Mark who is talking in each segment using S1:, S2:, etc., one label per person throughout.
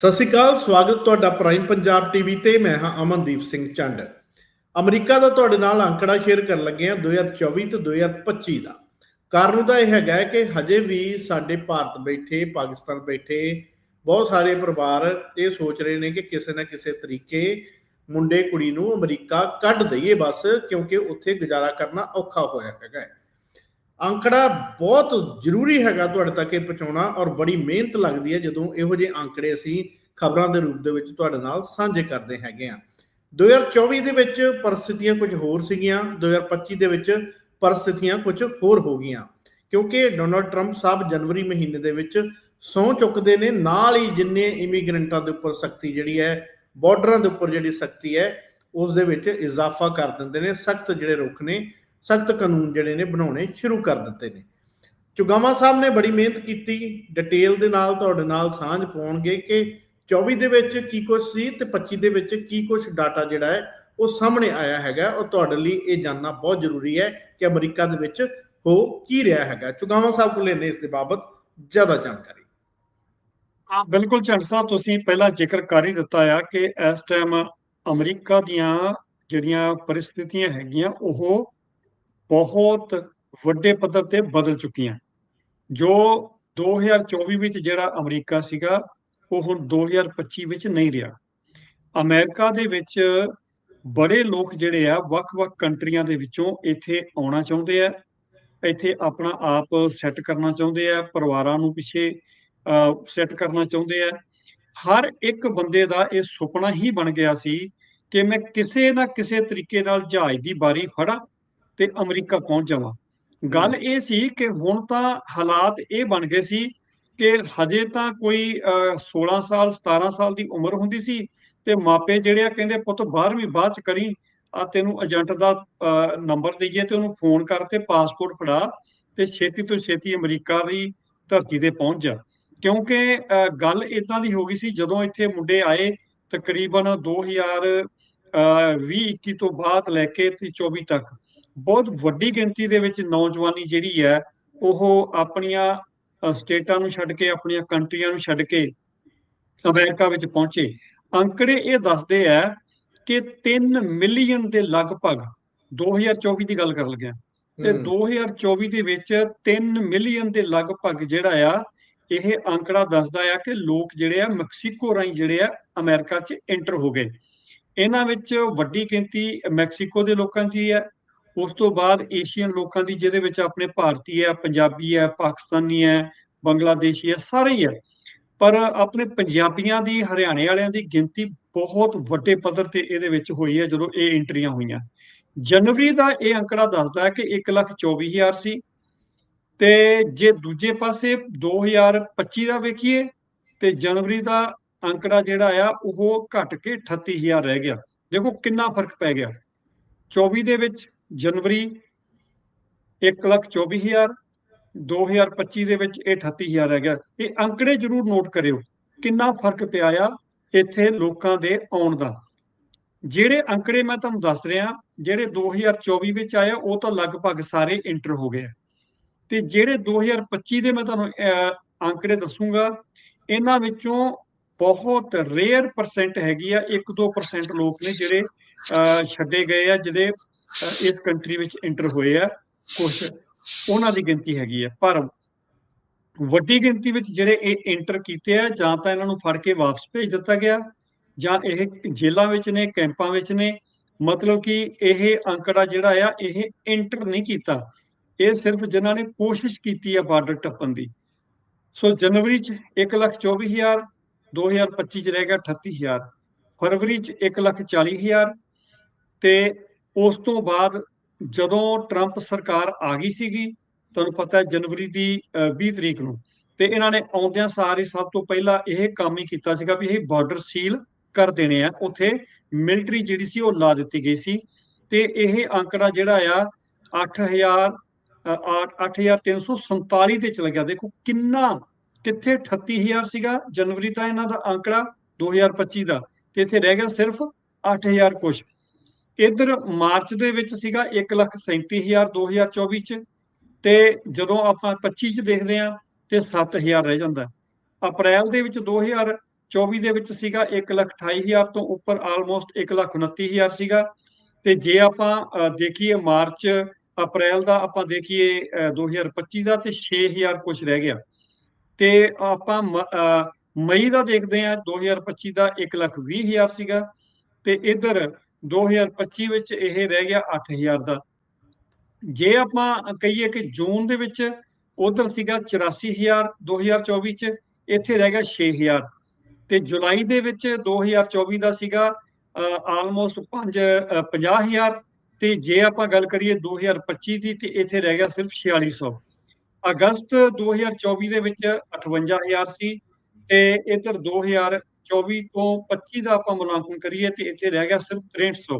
S1: ਸਤਿ ਸ਼੍ਰੀ ਅਕਾਲ, ਸਵਾਗਤ ਤੁਹਾਡਾ ਪ੍ਰਾਈਮ ਪੰਜਾਬ ਟੀਵੀ ਤੇ ਮੈਂ ਹਾਂ ਅਮਨਦੀਪ ਸਿੰਘ ਚੰਡ। ਅਮਰੀਕਾ ਦਾ ਤੁਹਾਡੇ ਨਾਲ ਅੰਕੜਾ ਸ਼ੇਅਰ ਕਰਨ ਲੱਗੇ ਹਾਂ 2024 ਤੇ 2025 ਦਾ। ਕਾਰਨ ਉਹਦਾ ਇਹ ਹੈਗਾ ਕਿ ਹਜੇ ਵੀ ਸਾਡੇ ਭਾਰਤ ਬੈਠੇ, ਪਾਕਿਸਤਾਨ ਬੈਠੇ, ਬਹੁਤ ਸਾਰੇ ਪਰਿਵਾਰ ਇਹ ਸੋਚ ਰਹੇ ਨੇ ਕਿ ਕਿਸੇ ਨਾ ਕਿਸੇ ਤਰੀਕੇ ਮੁੰਡੇ ਕੁੜੀ ਨੂੰ ਅਮਰੀਕਾ ਕੱਢ ਦਈਏ ਬਸ, ਕਿਉਂਕਿ ਉੱਥੇ ਗੁਜ਼ਾਰਾ ਕਰਨਾ ਔਖਾ ਹੋਇਆ ਹੈਗਾ ਹੈ। ਅੰਕੜਾ ਬਹੁਤ ਜ਼ਰੂਰੀ ਹੈਗਾ ਤੁਹਾਡੇ ਤੱਕ ਇਹ ਪਹੁੰਚਾਉਣਾ ਔਰ ਬੜੀ ਮਿਹਨਤ ਲੱਗਦੀ ਹੈ ਜਦੋਂ ਇਹੋ ਜਿਹੇ ਅੰਕੜੇ ਅਸੀਂ ਖਬਰਾਂ ਦੇ ਰੂਪ ਦੇ ਵਿੱਚ ਤੁਹਾਡੇ ਨਾਲ ਸਾਂਝੇ ਕਰਦੇ ਹੈਗੇ ਆ 2024 ਦੇ ਵਿੱਚ ਪਰਿਸਥਿਤੀਆਂ ਕੁਝ ਹੋਰ ਸੀਗੀਆਂ 2025 ਦੇ ਵਿੱਚ ਪਰਿਸਥਿਤੀਆਂ ਕੁਝ ਹੋਰ ਹੋ ਗਈਆਂ। ਕਿਉਂਕਿ ਡੋਨਲਡ ਟਰੰਪ ਸਾਹਿਬ ਜਨਵਰੀ ਮਹੀਨੇ ਦੇ ਵਿੱਚ ਸਹੁੰ ਚੁੱਕਦੇ ਨੇ, ਨਾਲ ਹੀ ਜਿੰਨੇ ਇਮੀਗ੍ਰੈਂਟਾਂ ਦੇ ਉੱਪਰ ਸਖਤੀ ਜਿਹੜੀ ਹੈ ਬਾਰਡਰਾਂ ਦੇ ਉੱਪਰ ਜਿਹੜੀ ਸਖਤੀ ਹੈ, ਉਸ ਦੇ ਵਿੱਚ ਇਜ਼ਾਫਾ ਕਰ ਦਿੰਦੇ ਨੇ, ਸਖਤ ਜਿਹੜੇ ਰੁਖ ਨੇ ਸਖਤ ਕਾਨੂੰਨ ਜਿਹੜੇ ਨੇ ਬਣਾਉਣੇ ਸ਼ੁਰੂ ਕਰ ਦਿੱਤੇ ਨੇ। ਚੁਗਾਵਾ ਸਾਹਿਬ ਨੇ ਬੜੀ ਮਿਹਨਤ ਕੀਤੀ ਡਿਟੇਲ ਦੇ ਨਾਲ ਤੁਹਾਡੇ ਨਾਲ ਸਾਂਝ ਪਾਉਣਗੇ ਕਿ 24 ਦੇ ਵਿੱਚ ਕੀ ਕੁਝ ਸੀ ਤੇ 25 ਦੇ ਵਿੱਚ ਕੀ ਕੁਝ ਡਾਟਾ ਜਿਹੜਾ ਹੈ ਉਹ ਸਾਹਮਣੇ ਆਇਆ ਹੈਗਾ। ਔਰ ਤੁਹਾਡੇ ਲਈ ਇਹ ਜਾਨਣਾ ਬਹੁਤ ਜ਼ਰੂਰੀ ਹੈ ਕਿ ਅਮਰੀਕਾ ਦੇ ਵਿੱਚ ਹੋ ਕੀ ਰਿਹਾ ਹੈਗਾ। ਚੁਗਾਵਾ ਸਾਹਿਬ ਕੋਲ ਲੈਣੇ ਇਸ ਦੇ ਬਾਬਤ ਜ਼ਿਆਦਾ ਜਾਣਕਾਰੀ।
S2: ਹਾਂ, ਬਿਲਕੁਲ ਚੰਦ ਸਾਹਿਬ, ਤੁਸੀਂ ਪਹਿਲਾਂ ਜ਼ਿਕਰ ਕਰ ਹੀ ਦਿੱਤਾ ਆ ਕਿ ਇਸ ਟਾਈਮ ਅਮਰੀਕਾ ਦੀਆਂ ਜਿਹੜੀਆਂ ਪਰਿਸਥਿਤੀਆਂ ਹੈਗੀਆਂ, ਉਹ ਬਹੁਤ ਵੱਡੇ ਪੱਧਰ ਤੇ ਬਦਲ ਚੁੱਕੀਆਂ। ਜੋ 2024 ਵਿੱਚ ਜਿਹੜਾ ਅਮਰੀਕਾ ਸੀਗਾ, ਉਹ ਹੁਣ 2025 ਵਿੱਚ ਨਹੀਂ ਰਿਹਾ। ਅਮਰੀਕਾ ਦੇ ਵਿੱਚ ਬੜੇ ਲੋਕ ਜਿਹੜੇ ਆ, ਵੱਖ-ਵੱਖ ਕੰਟਰੀਆਂ ਦੇ ਵਿੱਚੋਂ ਇੱਥੇ ਆਉਣਾ ਚਾਹੁੰਦੇ ਆ। ਇੱਥੇ ਆਪਣਾ ਆਪ ਸੈੱਟ ਕਰਨਾ ਚਾਹੁੰਦੇ ਆ, ਪਰਿਵਾਰਾਂ ਨੂੰ ਪਿੱਛੇ ਸੈੱਟ ਕਰਨਾ ਚਾਹੁੰਦੇ ਆ। ਹਰ ਇੱਕ ਬੰਦੇ ਦਾ ਇਹ ਸੁਪਨਾ ਹੀ ਬਣ ਗਿਆ ਸੀ ਕਿ ਮੈਂ ਕਿਸੇ ਨਾ ਕਿਸੇ ਤਰੀਕੇ ਨਾਲ ਜਹਾਜ਼ ਦੀ ਬਾਰੀ ਫੜਾਂ। ਤੇ ਅਮਰੀਕਾ ਪਹੁੰਚ ਜਾਵਾਂ। ਗੱਲ ਇਹ ਸੀ ਕਿ ਹੁਣ ਤਾਂ ਹਾਲਾਤ ਇਹ ਬਣ ਗਏ ਸੀ ਕਿ ਹਜੇ ਤਾਂ ਕੋਈ 16 ਸਾਲ 17 ਸਾਲ ਦੀ ਉਮਰ ਹੁੰਦੀ ਸੀ ਤੇ ਮਾਪੇ ਜਿਹੜੇ ਆ ਕਹਿੰਦੇ ਪੁੱਤ 12ਵੀਂ ਬਾਅਦ ਚ ਕਰੀ ਆ ਤੈਨੂੰ ਏਜੰਟ ਦਾ ਨੰਬਰ ਦਈਏ ਤੇ ਉਹਨੂੰ ਫੋਨ ਕਰ ਤੇ ਪਾਸਪੋਰਟ ਫੜਾ ਤੇ ਛੇਤੀ ਤੋਂ ਛੇਤੀ ਅਮਰੀਕਾ ਦੀ ਧਰਤੀ ਤੇ ਪਹੁੰਚ ਜਾ। ਕਿਉਂਕਿ ਗੱਲ ਇਦਾਂ ਦੀ ਹੋ ਗਈ ਸੀ ਜਦੋਂ ਇੱਥੇ ਮੁੰਡੇ ਆਏ ਤਕਰੀਬਨ 2020 21 ਤੋਂ ਬਾਅਦ ਲੈ ਕੇ ਤੇ 24 ਤੱਕ। ਬਹੁਤ ਵੱਡੀ ਗਿਣਤੀ ਦੇ ਵਿੱਚ ਨੌਜਵਾਨੀ ਜਿਹੜੀ ਹੈ ਉਹ ਆਪਣੀਆਂ ਸਟੇਟਾਂ ਨੂੰ ਛੱਡ ਕੇ ਆਪਣੀਆਂ ਕੰਟਰੀਆਂ ਨੂੰ ਛੱਡ ਕੇ ਅਮਰੀਕਾ ਵਿੱਚ ਪਹੁੰਚੇ। ਅੰਕੜੇ ਇਹ ਦੱਸਦੇ ਆ ਕਿ 3 ਮਿਲੀਅਨ ਦੇ ਲਗਭਗ 2024 ਦੀ ਗੱਲ ਕਰਨ ਲੱਗਿਆ। ਤੇ 2024 ਦੇ ਵਿੱਚ 3 ਮਿਲੀਅਨ ਦੇ ਲਗਭਗ ਜਿਹੜਾ ਆ ਇਹ ਅੰਕੜਾ ਦੱਸਦਾ ਆ ਕਿ ਲੋਕ ਜਿਹੜੇ ਆ ਮੈਕਸੀਕੋ ਰਾਹੀਂ ਜਿਹੜੇ ਆ ਅਮਰੀਕਾ 'ਚ ਐਂਟਰ ਹੋ ਗਏ। ਇਹਨਾਂ ਵਿੱਚ ਵੱਡੀ ਗਿਣਤੀ ਮੈਕਸੀਕੋ ਦੇ ਲੋਕਾਂ ਦੀ ਹੈ ਉਸ ਤੋਂ ਬਾਅਦ ਏਸ਼ੀਅਨ ਲੋਕਾਂ ਦੀ, ਜਿਹਦੇ ਵਿੱਚ ਆਪਣੇ ਭਾਰਤੀ ਹੈ, ਪੰਜਾਬੀ ਹੈ, ਪਾਕਿਸਤਾਨੀ ਹੈ, ਬੰਗਲਾਦੇਸ਼ੀ ਹੈ, ਸਾਰੇ ਹੀ ਹੈ। ਪਰ ਆਪਣੇ ਪੰਜਾਬੀਆਂ ਦੀ, ਹਰਿਆਣੇ ਵਾਲਿਆਂ ਦੀ ਗਿਣਤੀ ਬਹੁਤ ਵੱਡੇ ਪੱਧਰ ਤੇ ਇਹਦੇ ਵਿੱਚ ਹੋਈ ਹੈ, ਜਦੋਂ ਇਹ ਐਂਟਰੀਆਂ ਹੋਈਆਂ। ਜਨਵਰੀ ਦਾ ਇਹ ਅੰਕੜਾ ਦੱਸਦਾ ਹੈ ਕਿ 124000 ਸੀ ਤੇ ਜੇ ਦੂਜੇ ਪਾਸੇ 2025 ਦਾ ਵੇਖੀਏ ਤੇ ਜਨਵਰੀ ਦਾ ਅੰਕੜਾ ਜਿਹੜਾ ਆ, ਉਹ ਘਟ ਕੇ 38000 ਰਹਿ ਗਿਆ। ਦੇਖੋ ਕਿੰਨਾ ਫ਼ਰਕ ਪੈ ਗਿਆ। 24 ਦੇ ਵਿੱਚ ਜਨਵਰੀ 124000 2025 ਦੇ ਵਿੱਚ ਇਹ 38000 ਰਹਿ ਗਿਆ। ਇਹ ਅੰਕੜੇ ਜ਼ਰੂਰ ਨੋਟ ਕਰਿਓ ਕਿੰਨਾ ਫ਼ਰਕ ਪਿਆ ਆ ਇੱਥੇ ਲੋਕਾਂ ਦੇ ਆਉਣ ਦਾ। ਜਿਹੜੇ ਅੰਕੜੇ ਮੈਂ ਤੁਹਾਨੂੰ ਦੱਸ ਰਿਹਾ, ਜਿਹੜੇ 2024 ਵਿੱਚ ਆਏ ਉਹ ਤਾਂ ਲਗਭਗ ਸਾਰੇ ਇੰਟਰ ਹੋ ਗਏ ਤੇ ਜਿਹੜੇ 2025 ਦੇ ਮੈਂ ਤੁਹਾਨੂੰ ਅੰਕੜੇ ਦੱਸੂਗਾ, ਇਹਨਾਂ ਵਿੱਚੋਂ ਬਹੁਤ ਰੇਅਰ ਪਰਸੈਂਟ ਹੈਗੀ ਆ 1-2% ਲੋਕ ਨੇ ਜਿਹੜੇ ਛੱਡੇ ਗਏ ਆ, ਜਿਹੜੇ ਇਸ ਕੰਟਰੀ ਵਿੱਚ ਇੰਟਰ ਹੋਏ ਆ ਕੁਝ ਉਹਨਾਂ ਦੀ ਗਿਣਤੀ ਹੈਗੀ ਆ। ਪਰ ਵੱਡੀ ਗਿਣਤੀ ਵਿੱਚ ਜਿਹੜੇ ਇਹ ਇੰਟਰ ਕੀਤੇ ਆ, ਜਾਂ ਤਾਂ ਇਹਨਾਂ ਨੂੰ ਫੜ ਕੇ ਵਾਪਸ ਭੇਜ ਦਿੱਤਾ ਗਿਆ, ਜਾਂ ਇਹ ਜੇਲ੍ਹਾਂ ਵਿੱਚ ਨੇ, ਕੈਂਪਾਂ ਵਿੱਚ ਨੇ। ਮਤਲਬ ਕਿ ਇਹ ਅੰਕੜਾ ਜਿਹੜਾ ਆ, ਇਹ ਇੰਟਰ ਨਹੀਂ ਕੀਤਾ। ਇਹ ਸਿਰਫ ਜਿਨ੍ਹਾਂ ਨੇ ਕੋਸ਼ਿਸ਼ ਕੀਤੀ ਆ ਬਾਰਡਰ ਟੱਪਣ ਦੀ। ਸੋ ਜਨਵਰੀ ਚ 124000 2025 ਚ ਰਹਿ ਗਿਆ 38000 ਫਰਵਰੀ ਚ 140000 ਤੇ ਉਸ ਤੋਂ ਬਾਅਦ ਜਦੋਂ ਟਰੰਪ ਸਰਕਾਰ ਆ ਗਈ ਸੀਗੀ, ਤੁਹਾਨੂੰ ਪਤਾ ਹੈ ਜਨਵਰੀ ਦੀ 20 ਤਰੀਕ ਨੂੰ, ਤੇ ਇਹਨਾਂ ਨੇ ਆਉਂਦਿਆਂ ਸਾਰੇ ਸਭ ਤੋਂ ਪਹਿਲਾਂ ਇਹ ਕੰਮ ਹੀ ਕੀਤਾ ਸੀਗਾ ਵੀ ਇਹ ਬਾਰਡਰ ਸੀਲ ਕਰ ਦੇਣੇ ਆ। ਉੱਥੇ ਮਿਲਟਰੀ ਜਿਹੜੀ ਸੀ ਉਹ ਲਾ ਦਿੱਤੀ ਗਈ ਸੀ ਤੇ ਇਹ ਅੰਕੜਾ ਜਿਹੜਾ ਆ 8000 8347 ਤੇ ਚਲਾ ਗਿਆ ਦੇਖੋ ਕਿੰਨਾ, ਕਿੱਥੇ 38000 ਸੀਗਾ ਜਨਵਰੀ ਦਾ ਇਹਨਾਂ ਦਾ ਅੰਕੜਾ 2025 ਦਾ, ਤੇ ਇੱਥੇ ਰਹਿ ਗਿਆ ਸਿਰਫ 8000 ਕੁਛ। ਇਧਰ ਮਾਰਚ ਦੇ ਵਿੱਚ ਸੀਗਾ 137000 2024 ਚ ਤੇ ਜਦੋਂ ਆਪਾਂ 25 ਚ ਦੇਖਦੇ ਆ ਤੇ 7000 ਰਹਿ ਜਾਂਦਾ। ਅਪ੍ਰੈਲ ਦੇ ਵਿੱਚ 2000 2024 ਦੇ ਵਿੱਚ ਸੀਗਾ 128000 ਤੋਂ ਉੱਪਰ ਆਲਮੋਸਟ 129000 ਸੀਗਾ। ਤੇ ਜੇ ਆਪਾਂ ਦੇਖੀਏ ਮਾਰਚ ਅਪ੍ਰੈਲ ਦਾ ਆਪਾਂ ਦੇਖੀਏ ਅ, 2025 ਦਾ ਤੇ 6000 ਕੁਝ ਰਹਿ ਗਿਆ। ਤੇ ਆਪਾਂ ਮ- ਮਈ ਦਾ ਦੇਖਦੇ ਆ 2025 ਦਾ 120000 ਸੀਗਾ। ਤੇ ਇਧਰ 2025 ਵਿੱਚ ਇਹ ਰਹਿ ਗਿਆ 8000 ਦਾ। ਜੇ ਆਪਾਂ ਕਹੀਏ ਕਿ ਜੂਨ ਦੇ ਵਿੱਚ ਉਧਰ ਸੀਗਾ 84000 2024 ਚ ਇੱਥੇ ਰਹਿ ਗਿਆ 6000 ਤੇ ਜੁਲਾਈ ਦੇ ਵਿੱਚ 2024 ਦਾ ਸੀਗਾ ਆਲਮੋਸਟ 5 50000 ਤੇ ਜੇ ਆਪਾਂ ਗੱਲ ਕਰੀਏ 2025 ਦੀ ਤੇ ਇੱਥੇ ਰਹਿ ਗਿਆ ਸਿਰਫ 4600 ਅਗਸਤ 2024 ਦੇ ਵਿੱਚ 58000 ਸੀ ਤੇ ਇਧਰ 2024 ਤੋਂ 25 ਦਾ ਆਪਾਂ ਮੁਲਾਂਕਣ ਕਰੀਏ ਤੇ ਇੱਥੇ ਰਹਿ ਗਿਆ ਸਿਰਫ 6300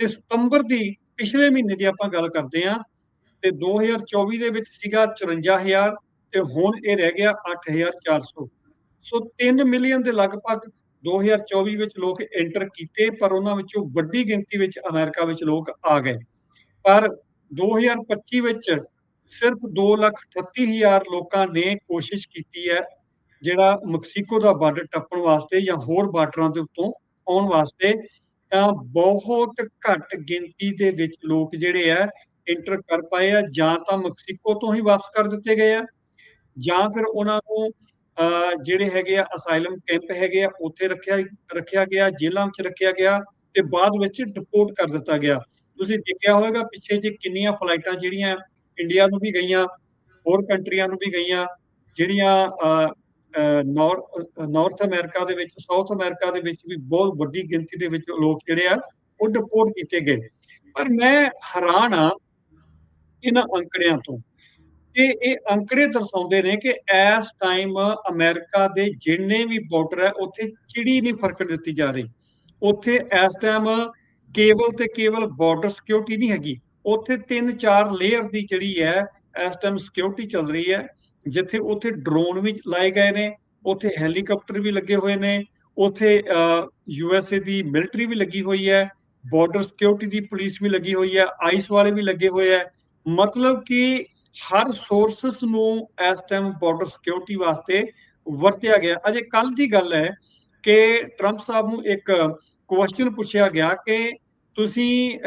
S2: ਤੇ ਸਤੰਬਰ ਦੀ ਪਿਛਲੇ ਮਹੀਨੇ ਦੀ ਆਪਾਂ ਗੱਲ ਕਰਦੇ ਹਾਂ ਤੇ 2024 ਦੇ ਵਿੱਚ ਸੀਗਾ 54000 ਤੇ ਹੁਣ ਇਹ ਰਹਿ ਗਿਆ 8400 ਸੋ। 3 ਮਿਲੀਅਨ ਦੇ ਲਗਭਗ 2024 ਵਿੱਚ ਲੋਕ ਐਂਟਰ ਕੀਤੇ, ਪਰ ਉਹਨਾਂ ਵਿੱਚੋਂ ਵੱਡੀ ਗਿਣਤੀ ਵਿੱਚ ਅਮਰੀਕਾ ਵਿੱਚ ਲੋਕ ਆ ਗਏ। ਪਰ 2025 ਵਿੱਚ ਸਿਰਫ 238000 ਲੋਕਾਂ ਨੇ ਕੋਸ਼ਿਸ਼ ਕੀਤੀ ਹੈ ਜਿਹੜਾ ਮੈਕਸੀਕੋ ਦਾ ਬਾਰਡਰ ਟੱਪਣ ਵਾਸਤੇ ਜਾਂ ਹੋਰ ਬਾਰਡਰਾਂ ਦੇ ਉੱਤੋਂ ਆਉਣ ਵਾਸਤੇ, ਤਾਂ ਬਹੁਤ ਘੱਟ ਗਿਣਤੀ ਦੇ ਵਿੱਚ ਲੋਕ ਜਿਹੜੇ ਆ ਇੰਟਰ ਕਰ ਪਾਏ ਆ, ਜਾਂ ਤਾਂ ਮੈਕਸੀਕੋ ਤੋਂ ਹੀ ਵਾਪਸ ਕਰ ਦਿੱਤੇ ਗਏ ਆ, ਜਾਂ ਫਿਰ ਉਹਨਾਂ ਨੂੰ ਜਿਹੜੇ ਹੈਗੇ ਆ ਅਸਾਈਲਮ ਕੈਂਪ ਹੈਗੇ ਆ, ਉੱਥੇ ਰੱਖਿਆ ਰੱਖਿਆ ਗਿਆ, ਜੇਲ੍ਹਾਂ ਵਿੱਚ ਰੱਖਿਆ ਗਿਆ ਤੇ ਬਾਅਦ ਵਿੱਚ ਡਿਪੋਰਟ ਕਰ ਦਿੱਤਾ ਗਿਆ। ਤੁਸੀਂ ਦੇਖਿਆ ਹੋਵੇਗਾ ਪਿੱਛੇ ਜੇ ਕਿੰਨੀਆਂ ਫਲਾਈਟਾਂ ਜਿਹੜੀਆਂ ਇੰਡੀਆ ਨੂੰ ਵੀ ਗਈਆਂ, ਹੋਰ ਕੰਟਰੀਆਂ ਨੂੰ ਵੀ ਗਈਆਂ, ਜਿਹੜੀਆਂ ਨਾਰਥ ਅਮਰੀਕਾ ਦੇ ਵਿੱਚ ਸਾਊਥ ਅਮਰੀਕਾ ਦੇ ਵਿੱਚ ਵੀ ਬਹੁਤ ਵੱਡੀ ਗਿਣਤੀ ਦੇ ਵਿੱਚ ਲੋਕ ਜਿਹੜੇ ਆ ਉਹ ਡਿਪੋਰਟ ਕੀਤੇ ਗਏ ਪਰ ਮੈਂ ਹੈਰਾਨ ਆ ਇਹਨਾਂ ਅੰਕੜਿਆਂ ਤੋਂ ਕਿ ਇਹ ਅੰਕੜੇ ਦਰਸਾਉਂਦੇ ਨੇ ਕਿ ਇਸ ਟਾਈਮ ਅਮਰੀਕਾ ਦੇ ਜਿੰਨੇ ਵੀ ਬਾਰਡਰ ਹੈ, ਉੱਥੇ ਚਿੜੀ ਨਹੀਂ ਫ਼ਰਕ ਦਿੱਤੀ ਜਾ ਰਹੀ। ਉੱਥੇ ਇਸ ਟਾਈਮ ਕੇਵਲ ਤੇ ਕੇਵਲ ਬਾਰਡਰ ਸਿਕਿਉਰਿਟੀ ਨਹੀਂ ਹੈਗੀ। ਉੱਥੇ ਤਿੰਨ ਚਾਰ ਲੇਅਰ ਦੀ ਜਿਹੜੀ ਹੈ, ਇਸ ਟਾਈਮ ਸਿਕਿਉਰਿਟੀ ਚੱਲ ਰਹੀ ਹੈ। ਜਿੱਥੇ ਉੱਥੇ ਡਰੋਨ ਵੀ ਲਾਏ ਗਏ ਨੇ, ਉੱਥੇ ਹੈਲੀਕਾਪਟਰ ਵੀ ਲੱਗੇ ਹੋਏ ਨੇ, ਉੱਥੇ ਯੂ ਐਸ ਏ ਦੀ ਮਿਲਟਰੀ ਵੀ ਲੱਗੀ ਹੋਈ ਹੈ ਬਾਰਡਰ ਸਿਕਿਉਰਿਟੀ ਦੀ ਪੁਲਿਸ ਵੀ ਲੱਗੀ ਹੋਈ ਹੈ ਆਈਸ ਵਾਲੇ ਵੀ ਲੱਗੇ ਹੋਏ ਹੈ। ਮਤਲਬ ਕਿ ਹਰ ਸੋਰਸਸ ਨੂੰ ਇਸ ਟਾਈਮ ਬਾਰਡਰ ਸਿਕਿਉਰਿਟੀ ਵਾਸਤੇ ਵਰਤਿਆ ਗਿਆ। ਅਜੇ ਕੱਲ ਦੀ ਗੱਲ ਹੈ ਕਿ ਟਰੰਪ ਸਾਹਿਬ ਨੂੰ ਇੱਕ ਕੁਐਸਚਨ ਪੁੱਛਿਆ ਗਿਆ ਕਿ ਤੁਸੀਂ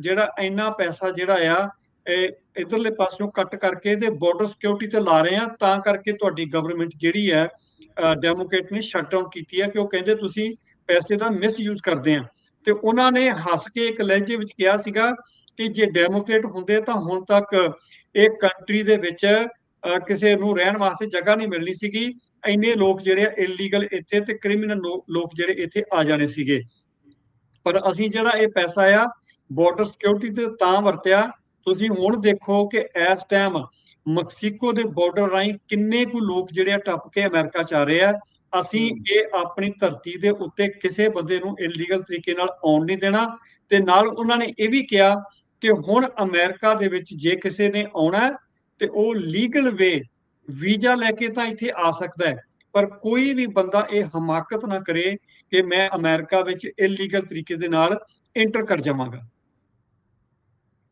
S2: ਜਿਹੜਾ ਇੰਨਾ ਪੈਸਾ ਜਿਹੜਾ ਆ ਇਧਰਲੇ ਪਾਸਿਓਂ ਕੱਟ ਕਰਕੇ ਤੇ ਬਾਰਡਰ ਸਿਕਿਉਰਿਟੀ ਤੇ ਲਾ ਰਹੇ ਆ ਤਾਂ ਕਰਕੇ ਤੁਹਾਡੀ ਗਵਰਨਮੈਂਟ ਜਿਹੜੀ ਹੈ ਡੈਮੋਕ੍ਰੇਟ ਨੇ ਸ਼ਟ ਡਾਊਨ ਕੀਤੀ ਹੈ ਕਿ ਉਹ ਕਹਿੰਦੇ ਤੁਸੀਂ ਪੈਸੇ ਦਾ ਮਿਸਯੂਜ਼ ਕਰਦੇ ਆ ਤੇ ਉਹਨਾਂ ਨੇ ਹੱਸ ਕੇ ਇੱਕ ਲਹਿਜੇ ਵਿੱਚ ਕਿਹਾ ਸੀਗਾ ਕਿ ਜੇ ਡੈਮੋਕ੍ਰੇਟ ਹੁੰਦੇ ਤਾਂ ਹੁਣ ਤੱਕ ਇਹ ਕੰਟਰੀ ਦੇ ਵਿੱਚ ਕਿਸੇ ਨੂੰ ਰਹਿਣ ਵਾਸਤੇ ਜਗ੍ਹਾ ਨਹੀਂ ਮਿਲਣੀ ਸੀਗੀ। ਇੰਨੇ ਲੋਕ ਜਿਹੜੇ ਆ ਇਲੀਗਲ ਇੱਥੇ ਤੇ ਕ੍ਰਿਮੀਨਲ ਲੋਕ ਜਿਹੜੇ ਇੱਥੇ ਆ ਜਾਣੇ ਸੀਗੇ। ਪਰ ਅਸੀਂ ਜਿਹੜਾ ਇਹ ਪੈਸਾ ਆ ਬਾਰਡਰ ਸਿਕਿਉਰਿਟੀ ਤੇ ਤਾਂ ਵਰਤਿਆ ਤੁਸੀਂ ਹੁਣ ਦੇਖੋ ਕਿ ਇਸ ਟਾਈਮ ਮੈਕਸੀਕੋ ਦੇ ਬਾਰਡਰ ਰਾਹੀਂ ਕਿੰਨੇ ਕੁ ਲੋਕ ਜਿਹੜੇ ਆ ਟੱਪ ਕੇ ਅਮਰੀਕਾ ਚ ਆ ਰਹੇ ਆ। ਅਸੀਂ ਇਹ ਆਪਣੀ ਧਰਤੀ ਦੇ ਉੱਤੇ ਕਿਸੇ ਬੰਦੇ ਨੂੰ ਇਲੀਗਲ ਤਰੀਕੇ ਨਾਲ ਆਉਣ ਨਹੀਂ ਦੇਣਾ। ਤੇ ਨਾਲ ਉਹਨਾਂ ਨੇ ਇਹ ਵੀ ਕਿਹਾ ਕਿ ਹੁਣ ਅਮਰੀਕਾ ਦੇ ਵਿੱਚ ਜੇ ਕਿਸੇ ਨੇ ਆਉਣਾ ਤੇ ਉਹ ਲੀਗਲ ਵੇ ਵੀਜ਼ਾ ਲੈ ਕੇ ਤਾਂ ਇੱਥੇ ਆ ਸਕਦਾ ਹੈ। ਪਰ ਕੋਈ ਵੀ ਬੰਦਾ ਇਹ ਹਮਾਕਤ ਨਾ ਕਰੇ ਕਿ ਮੈਂ ਅਮਰੀਕਾ ਵਿੱਚ ਇਲੀਗਲ ਤਰੀਕੇ ਦੇ ਨਾਲ ਐਂਟਰ ਕਰ ਜਾਵਾਂਗਾ।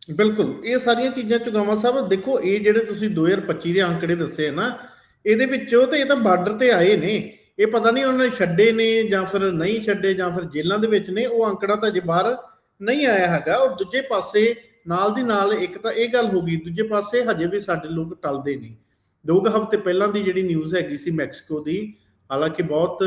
S1: ਬਿਲਕੁਲ। ਇਹ ਸਾਰੀਆਂ ਚੀਜ਼ਾਂ ਚੁਗਾਵਾ ਸਾਹਿਬ ਦੇਖੋ, ਇਹ ਜਿਹੜੇ ਤੁਸੀਂ 2025 ਦੇ ਅੰਕੜੇ ਦੱਸੇ ਨਾ, ਇਹਦੇ ਵਿੱਚੋਂ ਤੇ ਇਹ ਤਾਂ ਬਾਰਡਰ ਤੇ ਆਏ ਨੇ। ਇਹ ਪਤਾ ਨਹੀਂ ਉਹਨਾਂ ਨੇ ਛੱਡੇ ਨੇ ਜਾਂ ਫਿਰ ਨਹੀਂ ਛੱਡੇ ਜਾਂ ਫਿਰ ਜੇਲ੍ਹਾਂ ਦੇ ਵਿੱਚ ਨੇ, ਉਹ ਅੰਕੜਾ ਤਾਂ ਅਜੇ ਬਾਹਰ ਨਹੀਂ ਆਇਆ ਹੈਗਾ। ਔਰ ਦੂਜੇ ਪਾਸੇ, ਨਾਲ ਦੀ ਨਾਲ ਇੱਕ ਤਾਂ ਇਹ ਗੱਲ ਹੋ ਗਈ, ਦੂਜੇ ਪਾਸੇ ਹਜੇ ਵੀ ਸਾਡੇ ਲੋਕ ਟਲਦੇ ਨਹੀਂ ਦੋ ਕੁ ਹਫ਼ਤੇ ਪਹਿਲਾਂ ਦੀ ਜਿਹੜੀ ਨਿਊਜ਼ ਹੈਗੀ ਸੀ ਮੈਕਸੀਕੋ ਦੀ, ਹਾਲਾਂਕਿ ਬਹੁਤ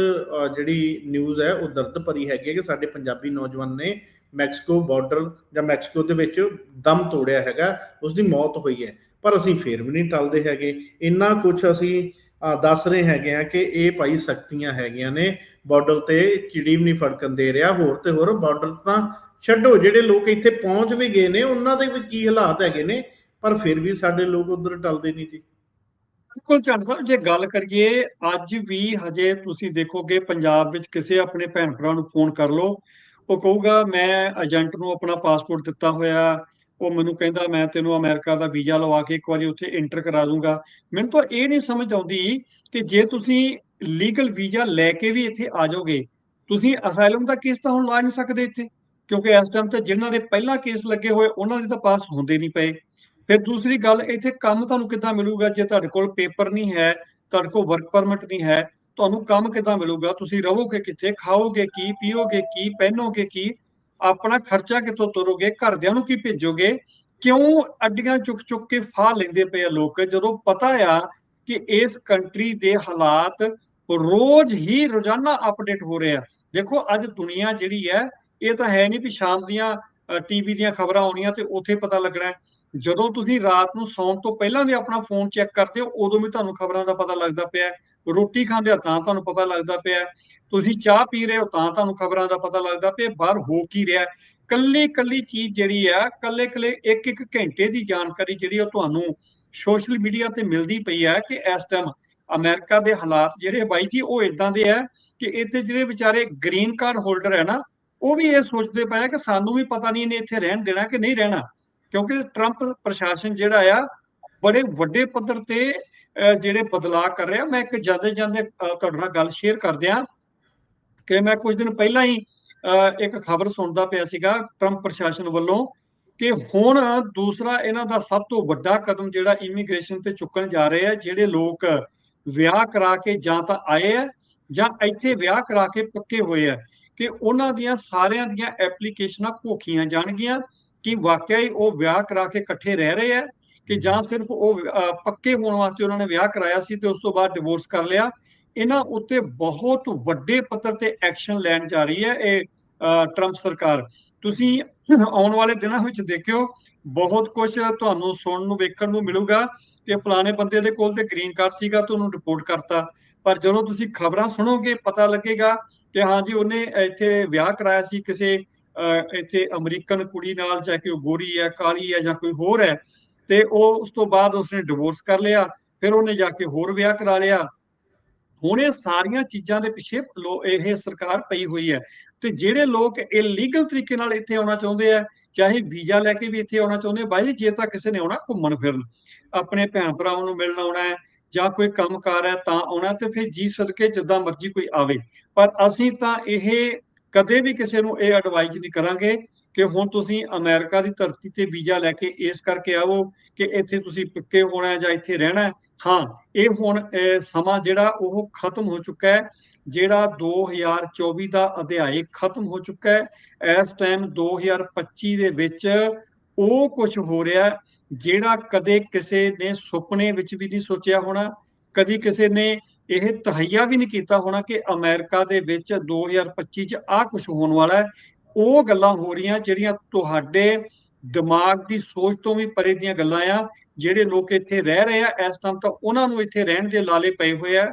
S1: ਜਿਹੜੀ ਨਿਊਜ਼ ਹੈ, ਉਹ ਦਰਦ ਭਰੀ ਹੈਗੀ ਹੈ ਕਿ ਸਾਡੇ ਪੰਜਾਬੀ ਨੌਜਵਾਨ ਨੇ ਮੈਕਸੀਕੋ ਬਾਰਡਰ ਜਾਂ ਮੈਕਸੀਕੋ ਦੇ ਵਿੱਚ ਦਮ ਤੋੜਿਆ ਹੈਗਾ ਉਸ ਦੀ ਮੌਤ ਹੋਈ ਹੈ। ਪਰ ਅਸੀਂ ਫੇਰ ਵੀ ਨਹੀਂ ਟਲਦੇ ਹੈਗੇ। ਇੰਨਾ ਕੁਝ ਅਸੀਂ ਅ, ਦੱਸ ਰਹੇ ਹੈਗੇ ਆ ਕਿ ਇਹ ਭਾਈ ਸਖਤੀਆਂ ਹੈਗੀਆਂ ਨੇ। ਬਾਰਡਰ ਤੇ ਚਿੜੀ ਵੀ ਨਹੀਂ ਫੜਕਣ ਦੇ ਰਿਹਾ। ਹੋਰ ਤੇ ਹੋਰ ਬਾਰਡਰ ਤਾਂ ਛੱਡੋ। ਜਿਹੜੇ ਲੋਕ ਇੱਥੇ ਪਹੁੰਚ ਵੀ ਗਏ ਨੇ ਉਹਨਾਂ ਦੇ ਵੀ ਕੀ ਹਾਲਾਤ ਹੈਗੇ ਨੇ? ਪਰ ਫਿਰ ਵੀ ਸਾਡੇ ਲੋਕ ਉਧਰ ਟਲਦੇ ਨਹੀਂ ਜੀ।
S2: ਬਿਲਕੁਲ ਚੰਦ ਸਾਹਿਬ ਜੇ ਗੱਲ ਕਰੀਏ ਅੱਜ ਵੀ ਹਜੇ ਤੁਸੀਂ ਦੇਖੋਗੇ ਪੰਜਾਬ ਵਿੱਚ ਕਿਸੇ ਆਪਣੇ ਭੈਣ ਭਰਾ ਨੂੰ ਫੋਨ ਕਰ ਲਓ। ਉਹ ਕਹੂਗਾ, ਮੈਂ ਏਜੰਟ ਨੂੰ ਆਪਣਾ ਪਾਸਪੋਰਟ ਦਿੱਤਾ ਹੋਇਆ, ਉਹ ਮੈਨੂੰ ਕਹਿੰਦਾ, ਮੈਂ ਤੈਨੂੰ ਅਮਰੀਕਾ ਦਾ ਵੀਜ਼ਾ ਲਵਾ ਕੇ ਇੱਕ ਵਾਰੀ ਉੱਥੇ ਐਂਟਰ ਕਰਾ ਦੂੰਗਾ। ਮੈਨੂੰ ਤਾਂ ਇਹ ਨਹੀਂ ਸਮਝ ਆਉਂਦੀ ਕਿ ਜੇ ਤੁਸੀਂ ਲੀਗਲ ਵੀਜ਼ਾ ਲੈ ਕੇ ਵੀ ਇੱਥੇ ਆ ਜਾਓਗੇ, ਤੁਸੀਂ ਅਸਾਈਲਮ ਦਾ ਕੇਸ ਤਾਂ ਹੁਣ ਲਾ ਨਹੀਂ ਸਕਦੇ ਇੱਥੇ, ਕਿਉਂਕਿ ਇਸ ਟਾਈਮ ਤੇ ਜਿਨ੍ਹਾਂ ਦੇ ਪਹਿਲਾਂ ਕੇਸ ਲੱਗੇ ਹੋਏ, ਉਹਨਾਂ ਦੇ ਤਾਂ ਪਾਸ ਹੁੰਦੇ ਨਹੀਂ ਪਏ। ਫਿਰ ਦੂਸਰੀ ਗੱਲ, ਇੱਥੇ ਕੰਮ ਤੁਹਾਨੂੰ ਕਿੱਦਾਂ ਮਿਲੂਗਾ ਜੇ ਤੁਹਾਡੇ ਕੋਲ ਪੇਪਰ ਨਹੀਂ ਹੈ, ਤੁਹਾਡੇ ਕੋਲ ਵਰਕ ਪਰਮਿਟ ਨਹੀਂ ਹੈ ਤੁਹਾਨੂੰ ਕੰਮ ਕਿੱਦਾਂ ਮਿਲੂਗਾ? ਤੁਸੀਂ ਰਹੋਗੇ ਕਿੱਥੇ? ਖਾਓਗੇ ਕੀ? ਪੀਓਗੇ ਕੀ? ਪਹਿਨੋਗੇ ਕੀ? ਆਪਣਾ ਖਰਚਾ ਕਿੱਥੋਂ ਤੋਰੋਗੇ? ਘਰਦਿਆਂ ਨੂੰ ਕੀ ਭੇਜੋਗੇ? ਕਿਉਂ ਅੱਡੀਆਂ ਚੁੱਕ ਚੁੱਕ ਕੇ ਫਾਹ ਲੈਂਦੇ ਪਏ ਆ ਲੋਕ? ਜਦੋਂ ਪਤਾ ਆ ਕਿ ਇਸ ਕੰਟਰੀ ਦੇ ਹਾਲਾਤ ਰੋਜ਼ ਹੀ ਰੋਜ਼ਾਨਾ ਅਪਡੇਟ ਹੋ ਰਹੇ ਆ। ਦੇਖੋ, ਅੱਜ ਦੁਨੀਆ ਜਿਹੜੀ ਹੈ, ਇਹ ਤਾਂ ਹੈ ਨਹੀਂ ਵੀ ਸ਼ਾਮ ਦੀਆਂ ਟੀਵੀ ਦੀਆਂ ਖਬਰਾਂ ਆਉਣੀਆਂ ਤੇ ਉੱਥੇ ਪਤਾ ਲੱਗਣਾ ਜਦੋਂ ਤੁਸੀਂ ਰਾਤ ਨੂੰ ਸੌਣ ਤੋਂ ਪਹਿਲਾਂ ਵੀ ਆਪਣਾ ਫੋਨ ਚੈੱਕ ਕਰਦੇ ਹੋ, ਉਦੋਂ ਵੀ ਤੁਹਾਨੂੰ ਖਬਰਾਂ ਦਾ ਪਤਾ ਲੱਗਦਾ ਪਿਆ ਰੋਟੀ ਖਾਂਦੇ ਹੋ ਤਾਂ ਤੁਹਾਨੂੰ ਪਤਾ ਲੱਗਦਾ ਪਿਆ ਤੁਸੀਂ ਚਾਹ ਪੀ ਰਹੇ ਹੋ ਤਾਂ ਤੁਹਾਨੂੰ ਖਬਰਾਂ ਦਾ ਪਤਾ ਲੱਗਦਾ ਪਿਆ ਬਾਹਰ ਹੋ ਕੀ ਰਿਹਾ ਹੈ। ਕੱਲੀ ਕੱਲੀ ਚੀਜ਼ ਜਿਹੜੀ ਆ ਕੱਲੇ ਕੱਲੇ ਇੱਕ ਇੱਕ ਘੰਟੇ ਦੀ ਜਾਣਕਾਰੀ ਜਿਹੜੀ ਉਹ ਤੁਹਾਨੂੰ ਸੋਸ਼ਲ ਮੀਡੀਆ ਤੇ ਮਿਲਦੀ ਪਈ ਹੈ ਕਿ ਇਸ ਟਾਈਮ ਅਮਰੀਕਾ ਦੇ ਹਾਲਾਤ ਜਿਹੜੇ ਬਾਈ ਜੀ, ਉਹ ਇਦਾਂ ਦੇ ਆ ਕਿ ਇੱਥੇ ਜਿਹੜੇ ਵਿਚਾਰੇ ਗ੍ਰੀਨ ਕਾਰਡ ਹੋਲਡਰ ਹੈ ਨਾ, ਉਹ ਵੀ ਇਹ ਸੋਚਦੇ ਪਏ ਕਿ ਸਾਨੂੰ ਵੀ ਪਤਾ ਨਹੀਂ ਇਹਨੇ ਇੱਥੇ ਰਹਿਣ ਦੇਣਾ ਕਿ ਨਹੀਂ ਰਹਿਣਾ। ਕਿਉਂਕਿ ਟਰੰਪ ਪ੍ਰਸ਼ਾਸਨ ਜਿਹੜਾ ਆ, ਬੜੇ ਵੱਡੇ ਪੱਧਰ ਤੇ ਜਿਹੜੇ ਬਦਲਾਅ ਕਰ ਰਿਹਾ। ਮੈਂ ਇੱਕ ਜਾਂਦੇ ਜਾਂਦੇ ਤੁਹਾਡੇ ਨਾਲ ਗੱਲ ਸ਼ੇਅਰ ਕਰਦਿਆਂ ਕਿ ਮੈਂ ਕੁਝ ਦਿਨ ਪਹਿਲਾਂ ਹੀ ਇੱਕ ਖਬਰ ਸੁਣਦਾ ਪਿਆ ਸੀਗਾ ਟਰੰਪ ਪ੍ਰਸ਼ਾਸਨ ਵੱਲੋਂ ਕਿ ਹੁਣ ਦੂਸਰਾ ਇਹਨਾਂ ਦਾ ਸਭ ਤੋਂ ਵੱਡਾ ਕਦਮ ਜਿਹੜਾ ਇਮੀਗ੍ਰੇਸ਼ਨ ਤੇ ਚੁੱਕਣ ਜਾ ਰਹੇ ਆ, ਜਿਹੜੇ ਲੋਕ ਵਿਆਹ ਕਰਾ ਕੇ ਜਾਂ ਤਾਂ ਆਏ ਆ ਜਾਂ ਇੱਥੇ ਵਿਆਹ ਕਰਾ ਕੇ ਪੱਕੇ ਹੋਏ ਆ, ਕਿ ਉਹਨਾਂ ਦੀਆਂ ਸਾਰਿਆਂ ਦੀਆਂ ਐਪਲੀਕੇਸ਼ਨਾਂ ਘੋਖੀਆਂ ਜਾਣਗੀਆਂ। ਕਿ ਵਾਕਿਆ ਹੀ ਉਹ ਵਿਆਹ ਕਰਾ ਕੇ ਇਕੱਠੇ ਰਹਿ ਰਹੇ ਆ ਕਿ ਜਾਂ ਸਿਰਫ ਉਹ ਪੱਕੇ ਹੋਣ ਵਾਸਤੇ ਉਹਨਾਂ ਨੇ ਵਿਆਹ ਕਰਾਇਆ ਸੀ ਤੇ ਉਸ ਤੋਂ ਬਾਅਦ ਡਿਵੋਰਸ ਕਰ ਲਿਆ। ਇਹਨਾਂ ਉੱਤੇ ਬਹੁਤ ਵੱਡੇ ਪੱਧਰ ਤੇ ਐਕਸ਼ਨ ਲੈਣ ਜਾ ਰਹੀ ਹੈ ਇਹ ਟਰੰਪ ਸਰਕਾਰ। ਤੁਸੀਂ ਆਉਣ ਵਾਲੇ ਦਿਨਾਂ ਵਿੱਚ ਦੇਖਿਓ ਬਹੁਤ ਕੁਝ ਤੁਹਾਨੂੰ ਸੁਣਨ ਨੂੰ ਵੇਖਣ ਨੂੰ ਮਿਲੂਗਾ। ਕਿ ਫਲਾਣੇ ਬੰਦੇ ਦੇ ਕੋਲ ਤੇ ਗ੍ਰੀਨ ਕਾਰਡ ਸੀਗਾ ਤੇ ਉਹਨੂੰ ਰਿਪੋਰਟ ਕਰਤਾ। ਪਰ ਜਦੋਂ ਤੁਸੀਂ ਖਬਰਾਂ ਸੁਣੋਗੇ ਪਤਾ ਲੱਗੇਗਾ ਕਿ ਹਾਂਜੀ ਉਹਨੇ ਇੱਥੇ ਵਿਆਹ ਕਰਾਇਆ ਸੀ ਕਿਸੇ ਇੱਥੇ ਅਮਰੀਕਨ ਕੁੜੀ ਨਾਲ ਚਾਹੇ ਕਿ ਉਹ ਗੋਰੀ ਹੈ, ਕਾਲੀ ਹੈ ਜਾਂ ਕੋਈ ਹੋਰ ਹੈ ਤੇ ਉਹ ਉਸ ਤੋਂ ਬਾਅਦ ਉਸਨੇ ਡਿਵੋਰਸ ਕਰ ਲਿਆ, ਫਿਰ ਉਹਨੇ ਜਾ ਕੇ ਹੋਰ ਵਿਆਹ ਕਰਾ ਲਿਆ। ਹੁਣ ਇਹ ਸਾਰੀਆਂ ਚੀਜ਼ਾਂ ਦੇ ਪਿੱਛੇ ਇਹ ਸਰਕਾਰ ਪਈ ਹੋਈ ਹੈ ਤੇ ਜਿਹੜੇ ਲੋਕ ਇਲੀਗਲ ਤਰੀਕੇ ਨਾਲ ਇੱਥੇ ਆਉਣਾ ਚਾਹੁੰਦੇ ਆ, ਚਾਹੇ ਵੀਜ਼ਾ ਲੈ ਕੇ ਵੀ ਇੱਥੇ ਆਉਣਾ ਚਾਹੁੰਦੇ ਆ, ਬਾਈ ਜੇ ਤਾਂ ਕਿਸੇ ਨੇ ਆਉਣਾ ਘੁੰਮਣ ਫਿਰਨ, ਆਪਣੇ ਭੈਣ ਭਰਾਵਾਂ ਨੂੰ ਮਿਲਣ ਆਉਣਾ ਹੈ ਜਾਂ ਕੋਈ ਕੰਮ ਕੰਮਕਾਰ ਹੈ ਤਾਂ ਆਉਣਾ ਤੇ ਫਿਰ ਜੀ ਸਦਕੇ ਜਿੱਦਾਂ ਮਰਜ਼ੀ ਕੋਈ ਆਵੇ। ਪਰ ਅਸੀਂ ਤਾਂ ਇਹ ਕਦੇ ਵੀ ਕਿਸੇ ਨੂੰ ਇਹ ਐਡਵਾਈਜ਼ ਨਹੀਂ ਕਰਾਂਗੇ ਕਿ ਹੁਣ ਤੁਸੀਂ ਅਮਰੀਕਾ ਦੀ ਧਰਤੀ ਤੇ ਵੀਜ਼ਾ ਲੈ ਕੇ ਇਸ ਕਰਕੇ ਆਵੋ ਕਿ ਇੱਥੇ ਤੁਸੀਂ ਪੱਕੇ ਹੋਣਾ ਹੈ ਜਾਂ ਇੱਥੇ ਰਹਿਣਾ ਹੈ। ਹਾਂ, ਇਹ ਹੁਣ ਸਮਾਂ ਜਿਹੜਾ ਉਹ ਖਤਮ ਹੋ ਚੁੱਕਾ ਹੈ, ਜਿਹੜਾ 2024 ਦਾ ਅਧਿਆਇ ਖਤਮ ਹੋ ਚੁੱਕਾ ਹੈ। ਇਸ ਟਾਈਮ 2025 ਦੇ ਵਿੱਚ ਉਹ ਕੁਝ ਹੋ ਰਿਹਾ ਜਿਹੜਾ ਕਦੇ ਕਿਸੇ ਨੇ ਸੁਪਨੇ ਵਿੱਚ ਵੀ ਨਹੀਂ ਸੋਚਿਆ ਹੋਣਾ, ਕਦੀ ਕਿਸੇ ਨੇ ਇਹ ਤਹਈਆ ਵੀ ਨਹੀਂ ਕੀਤਾ ਹੋਣਾ ਕਿ ਅਮਰੀਕਾ ਦੇ ਵਿੱਚ 2025 ਚ ਆਹ ਕੁਝ ਹੋਣ ਵਾਲਾ ਹੈ। ਉਹ ਗੱਲਾਂ ਹੋ ਰਹੀਆਂ ਜਿਹੜੀਆਂ ਤੁਹਾਡੇ ਦਿਮਾਗ ਦੀ ਸੋਚ ਤੋਂ ਵੀ ਪਰੇ ਦੀਆਂ ਗੱਲਾਂ ਆ ਜਿਹੜੇ ਲੋਕ ਇੱਥੇ ਰਹਿ ਰਹੇ ਆ ਇਸ ਟਾਈਮ ਤਾਂ ਉਹਨਾਂ ਨੂੰ ਇੱਥੇ ਰਹਿਣ ਦੇ ਲਾਲੇ ਪਏ ਹੋਏ ਆ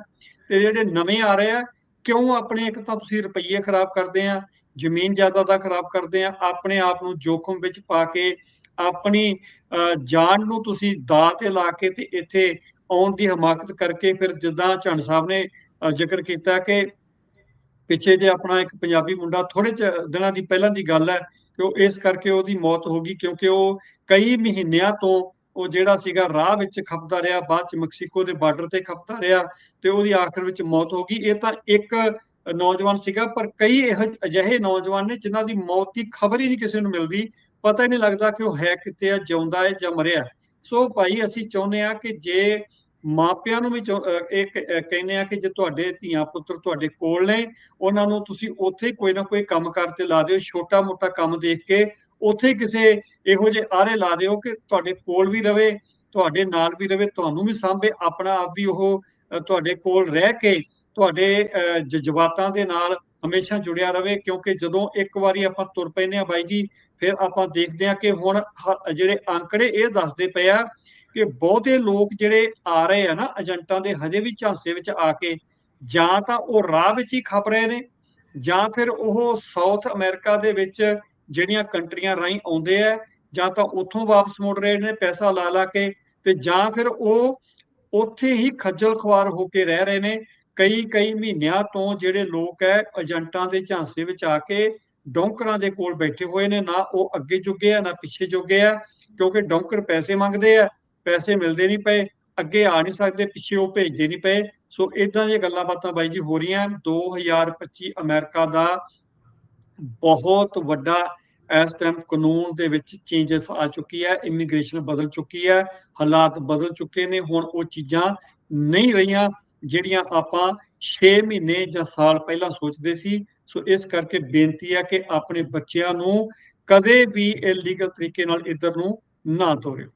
S2: ਤੇ ਜਿਹੜੇ ਨਵੇਂ ਆ ਰਹੇ ਆ ਕਿਉਂ ਆਪਣੇ ਇੱਕ ਤਾਂ ਤੁਸੀਂ ਰੁਪਈਏ ਖਰਾਬ ਕਰਦੇ ਆ ਜ਼ਮੀਨ ਜਾਇਦਾਦਾਂ ਖਰਾਬ ਕਰਦੇ ਆ ਆਪਣੇ ਆਪ ਨੂੰ ਜੋਖਮ ਵਿੱਚ ਪਾ ਕੇ ਆਪਣੀ ਅਹ, ਜਾਨ ਨੂੰ ਤੁਸੀਂ ਦਾਅ ਤੇ ਲਾ ਕੇ ਤੇ ਇੱਥੇ ਆਉਣ ਦੀ ਹਮਾਕਤ ਕਰਕੇ ਫਿਰ ਜਿੱਦਾਂ ਝੰਡ ਸਾਹਿਬ ਨੇ ਜ਼ਿਕਰ ਕੀਤਾ ਕਿ ਪਿੱਛੇ ਜੇ ਆਪਣਾ ਇੱਕ ਪੰਜਾਬੀ ਮੁੰਡਾ ਥੋੜੇ ਦਿਨਾਂ ਦੀ ਪਹਿਲਾਂ ਦੀ ਗੱਲ ਹੈ ਕਿ ਉਹ ਇਸ ਕਰਕੇ ਉਹਦੀ ਮੌਤ ਹੋ ਗਈ ਕਿਉਂਕਿ ਉਹ ਕਈ ਮਹੀਨਿਆਂ ਤੋਂ ਉਹ ਜਿਹੜਾ ਸੀਗਾ ਰਾਹ ਵਿੱਚ ਖਪਦਾ ਰਿਹਾ, ਬਾਅਦ ਚ ਮੈਕਸੀਕੋ ਦੇ ਬਾਰਡਰ ਤੇ ਖਪਦਾ ਰਿਹਾ ਤੇ ਉਹਦੀ ਆਖਰ ਵਿੱਚ ਮੌਤ ਹੋ ਗਈ। ਇਹ ਤਾਂ ਇੱਕ ਨੌਜਵਾਨ ਸੀਗਾ, ਪਰ ਕਈ ਇਹੋ ਅਜਿਹੇ ਨੌਜਵਾਨ ਨੇ ਜਿਨ੍ਹਾਂ ਦੀ ਮੌਤ ਦੀ ਖਬਰ ਹੀ ਨਹੀਂ ਕਿਸੇ ਨੂੰ ਮਿਲਦੀ, ਪਤਾ ਹੀ ਨਹੀਂ ਲੱਗਦਾ ਕਿ ਉਹ ਹੈ ਕਿੱਥੇ ਆ, ਜਿਉਂਦਾ ਹੈ ਜਾਂ ਮਰਿਆ। ਸੋ ਭਾਈ ਅਸੀਂ ਚਾਹੁੰਦੇ ਆ ਕਿ ਜੇ ਮਾਪਿਆਂ ਨੂੰ ਵੀ ਇਹ ਕਹਿੰਦੇ ਆ ਕਿ ਜੇ ਤੁਹਾਡੇ ਧੀਆਂ ਪੁੱਤਰ ਤੁਹਾਡੇ ਕੋਲ ਨੇ ਉਹਨਾਂ ਨੂੰ ਤੁਸੀਂ ਉੱਥੇ ਹੀ ਕੋਈ ਨਾ ਕੋਈ ਕੰਮ ਕਰ ਤੇ ਲਾ ਦਿਓ ਛੋਟਾ ਮੋਟਾ ਕੰਮ ਦੇਖ ਕੇ ਉੱਥੇ ਕਿਸੇ ਇਹੋ ਜਿਹੇ ਆਰੇ ਲਾ ਦਿਓ ਕਿ ਤੁਹਾਡੇ ਕੋਲ ਵੀ ਰਵੇ ਤੁਹਾਡੇ ਨਾਲ ਵੀ ਰਵੇ ਤੁਹਾਨੂੰ ਵੀ ਸਾਂਭੇ ਆਪਣਾ ਆਪ ਵੀ ਉਹ ਤੁਹਾਡੇ ਕੋਲ ਰਹਿ ਕੇ ਤੁਹਾਡੇ ਅਹ, ਜਜ਼ਬਾਤਾਂ ਦੇ ਨਾਲ ਹਮੇਸ਼ਾ ਜੁੜਿਆ ਰਵੇ ਕਿਉਂਕਿ ਜਦੋਂ ਇੱਕ ਵਾਰੀ ਆਪਾਂ ਤੁਰ ਪੈਨੇ ਆ ਬਾਈ ਜੀ ਫਿਰ ਆਪਾਂ ਦੇਖਦੇ ਆ ਕਿ ਹੁਣ ਜਿਹੜੇ ਅੰਕੜੇ ਇਹ ਦੱਸਦੇ ਪਏ ਆ ਕਿ ਬਹੁਤੇ ਲੋਕ ਜਿਹੜੇ ਆ ਰਹੇ ਆ ਨਾ ਏਜੰਟਾਂ ਦੇ ਹਜੇ ਵੀ ਝਾਂਸੇ ਵਿੱਚ ਆ ਕੇ, ਜਾਂ ਤਾਂ ਉਹ ਰਾਹ ਵਿੱਚ ਹੀ ਖਪ ਰਹੇ ਨੇ, ਜਾਂ ਫਿਰ ਉਹ ਸਾਊਥ ਅਮਰੀਕਾ ਦੇ ਵਿੱਚ ਜਿਹੜੀਆਂ ਕੰਟਰੀਆਂ ਰਾਹੀਂ ਆਉਂਦੇ ਆ, ਜਾਂ ਤਾਂ ਉੱਥੋਂ ਵਾਪਸ ਮੁੜ ਰਹੇ ਨੇ, ਪੈਸਾ ਲਾ ਲਾ ਕੇ, ਤੇ ਜਾਂ ਫਿਰ ਉਹ ਉੱਥੇ ਹੀ ਖੱਜਲ ਖੁਆਰ ਹੋ ਕੇ ਰਹਿ ਰਹੇ ਨੇ, ਕਈ ਕਈ ਮਹੀਨਿਆਂ ਤੋਂ ਜਿਹੜੇ ਲੋਕ ਹੈ ਏਜੰਟਾਂ ਦੇ ਝਾਂਸੇ ਵਿੱਚ ਆ ਕੇ ਡੌਂਕਰਾਂ ਦੇ ਕੋਲ ਬੈਠੇ ਹੋਏ ਨੇ, ਨਾ ਉਹ ਅੱਗੇ ਜੁਗੇ ਆ, ਨਾ ਪਿੱਛੇ ਜੁਗੇ ਆ, ਕਿਉਂਕਿ ਡੌਂਕਰ ਪੈਸੇ ਮੰਗਦੇ ਆ ਪੈਸੇ ਮਿਲਦੇ ਨਹੀਂ ਪਏ, ਅੱਗੇ ਆ ਨਹੀਂ ਸਕਦੇ, ਪਿੱਛੇ ਉਹ ਭੇਜਦੇ ਨਹੀਂ ਪਏ। ਸੋ ਇਦਾਂ ਦੀਆਂ ਗੱਲਾਂ ਬਾਤਾਂ ਬਾਈ ਜੀ ਹੋ ਰਹੀਆਂ। 2025 ਅਮਰੀਕਾ ਦਾ ਬਹੁਤ ਵੱਡਾ ਇਸ ਟਾਈਮ ਕਾਨੂੰਨ ਦੇ ਵਿੱਚ ਚੇਂਜਸ ਆ ਚੁੱਕੀ ਹੈ ਇਮੀਗ੍ਰੇਸ਼ਨ ਬਦਲ ਚੁੱਕੀ ਹੈ, ਹਾਲਾਤ ਬਦਲ ਚੁੱਕੇ ਨੇ, ਹੁਣ ਉਹ ਚੀਜ਼ਾਂ ਨਹੀਂ ਰਹੀਆਂ, ਜਿਹੜੀਆਂ ਆਪਾਂ 6 ਮਹੀਨੇ ਜਾਂ ਸਾਲ ਪਹਿਲਾਂ ਸੋਚਦੇ ਸੀ। ਸੋ ਇਸ ਕਰਕੇ ਬੇਨਤੀ ਹੈ ਕਿ ਆਪਣੇ ਬੱਚਿਆਂ ਨੂੰ ਕਦੇ ਵੀ ਇਲੀਗਲ ਤਰੀਕੇ ਨਾਲ ਇੱਧਰ ਨੂੰ ਨਾ ਤੋਰਿਓ।